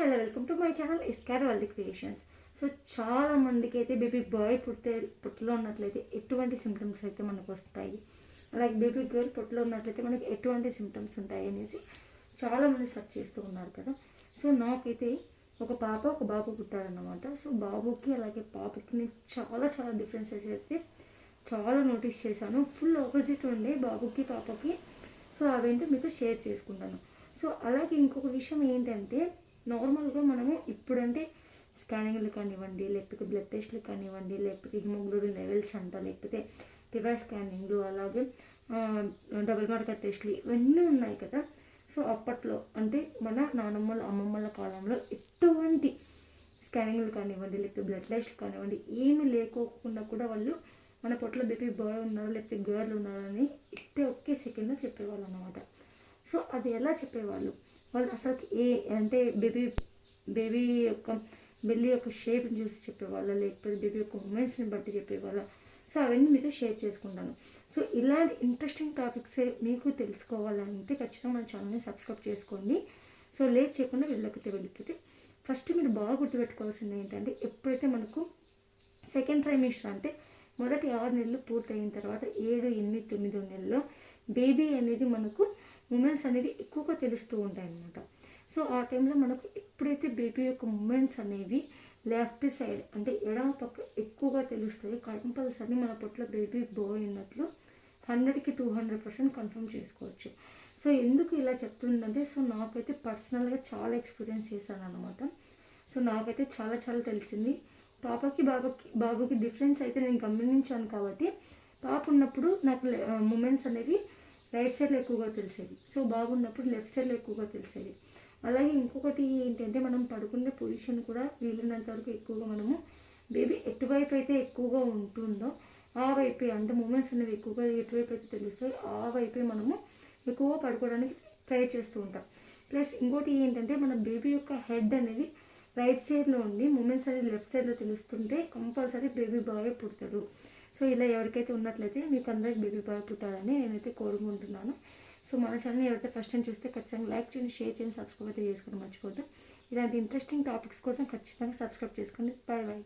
Hello welcome to my channel ఇస్కార్ వల్ది creations. So చాలా మందికి అయితే బేబీ బాయ్ పుట్టే పుట్టలో ఉన్నట్లయితే ఎటువంటి సిమ్టమ్స్ అయితే మనకు వస్తాయి లైక్ బేబీ గర్ల్ పుట్టలో ఉన్నట్లయితే మనకి ఎటువంటి సిమ్టమ్స్ ఉంటాయి అనేసి చాలామంది సెర్చ్ చేస్తూ ఉన్నారు కదా. సో నాకైతే ఒక పాప ఒక బాబు పుట్టారన్నమాట. సో బాబుకి అలాగే పాపకి నేను చాలా చాలా డిఫరెన్సెస్ అయితే చాలా నోటీస్ చేశాను. ఫుల్ ఆపోజిట్ ఉండే బాబుకి పాపకి. సో అవేంటో మీతో షేర్ చేసుకుంటాను. సో అలాగే ఇంకొక విషయం ఏంటంటే నార్మల్గా మనము ఇప్పుడంటే స్కానింగ్లు కానివ్వండి లేకపోతే బ్లడ్ టెస్ట్లు కానివ్వండి లేకపోతే హిమోగ్లోబిన్ లెవెల్స్ అంట లేకపోతే టివా స్కానింగ్లు అలాగే డబుల్ మార్కర్ టెస్ట్లు ఇవన్నీ ఉన్నాయి కదా. సో అప్పట్లో అంటే మన నానమ్మల అమ్మమ్మల కాలంలో ఎటువంటి స్కానింగ్లు కానివ్వండి లేకపోతే బ్లడ్ టెస్ట్లు కానివ్వండి ఏమీ లేకోకుండా కూడా వాళ్ళు మన పొట్ల బేబీ బాయ్ ఉన్నారు లేకపోతే గర్ల్ ఉన్నారని ఇస్తే ఒకే సెకండ్లో చెప్పేవాళ్ళు అనమాట సో అది ఎలా చెప్పేవాళ్ళు? వాళ్ళు అసలు ఏ అంటే బేబీ బేబీ యొక్క బెల్లి యొక్క షేప్ని చూసి చెప్పేవాళ్ళ లేకపోతే బేబీ యొక్క ఉమెన్స్ని బట్టి చెప్పేవాళ్ళ. సో అవన్నీ మీతో షేర్ చేసుకుంటాను. సో ఇలాంటి ఇంట్రెస్టింగ్ టాపిక్సే మీకు తెలుసుకోవాలంటే ఖచ్చితంగా మన ఛానల్ని సబ్స్క్రైబ్ చేసుకోండి. సో లేట్ చేయకుండా వెళ్ళకపోతే వెళ్ళిపోతే. ఫస్ట్ మీరు బాగా గుర్తుపెట్టుకోవాల్సింది ఏంటంటే ఎప్పుడైతే మనకు సెకండ్ ట్రైమిస్టర్ అంటే మొదటి ఆరు నెలలు పూర్తయిన తర్వాత ఏడు ఎనిమిది తొమ్మిదో నెలల్లో బేబీ అనేది మనకు మూమెంట్స్ అనేవి ఎక్కువగా తెలుస్తూ ఉంటాయి అన్నమాట సో ఆ టైంలో మనకు ఎప్పుడైతే బేబీ యొక్క మూమెంట్స్ అనేవి లెఫ్ట్ సైడ్ అంటే ఎడమ పక్క ఎక్కువగా తెలుస్తాయి కంపల్సరీ మన పొట్ల బేబీ బాయ్ ఉన్నట్లు హండ్రెడ్కి టూ హండ్రెడ్ పర్సెంట్ కన్ఫర్మ్ చేసుకోవచ్చు. సో ఎందుకు ఇలా చెప్తుందంటే సో నాకైతే పర్సనల్గా చాలా ఎక్స్పీరియన్స్ చేశాను అనమాట సో నాకైతే చాలా చాలా తెలిసింది. పాపకి బాబుకి బాబుకి డిఫరెన్స్ అయితే నేను గమనించాను కాబట్టి పాప ఉన్నప్పుడు నాకు మూమెంట్స్ అనేవి రైట్ సైడ్లో ఎక్కువగా తెలిసేది. సో బాగున్నప్పుడు లెఫ్ట్ సైడ్లో ఎక్కువగా తెలిసేది. అలాగే ఇంకొకటి ఏంటంటే మనం పడుకునే పొజిషన్ కూడా వీలున్నంత వరకు ఎక్కువగా మనము బేబీ ఎటువైపు అయితే ఎక్కువగా ఉంటుందో ఆ వైపే అంటే మూమెంట్స్ అనేవి ఎక్కువగా ఎటువైపు అయితే తెలుస్తాయి ఆ వైపే మనము ఎక్కువగా పడుకోవడానికి ట్రై చేస్తూ ఉంటాం. ప్లస్ ఇంకోటి ఏంటంటే మన బేబీ యొక్క హెడ్ అనేది రైట్ సైడ్లో ఉండి మూమెంట్స్ అనేది లెఫ్ట్ సైడ్లో తెలుస్తుంటే కంపల్సరీ బేబీ బాగా పుడతాడు. సో ఇలా ఎవరికైతే ఉన్నట్లయితే మీకు అందరికి బేబీ బాయ్ పుట్టాలని నేనైతే కోరుకుంటున్నాను. సో మన ఛానల్ ఎవరైతే ఫస్ట్ టైం చూస్తే ఖచ్చితంగా లైక్ చేయండి షేర్ చేయండి సబ్స్క్రైబ్ అయితే చేసుకోండి మర్చిపోద్దు ఇలాంటి ఇంట్రెస్టింగ్ టాపిక్స్ కోసం ఖచ్చితంగా సబ్స్క్రైబ్ చేసుకోండి. Bye bye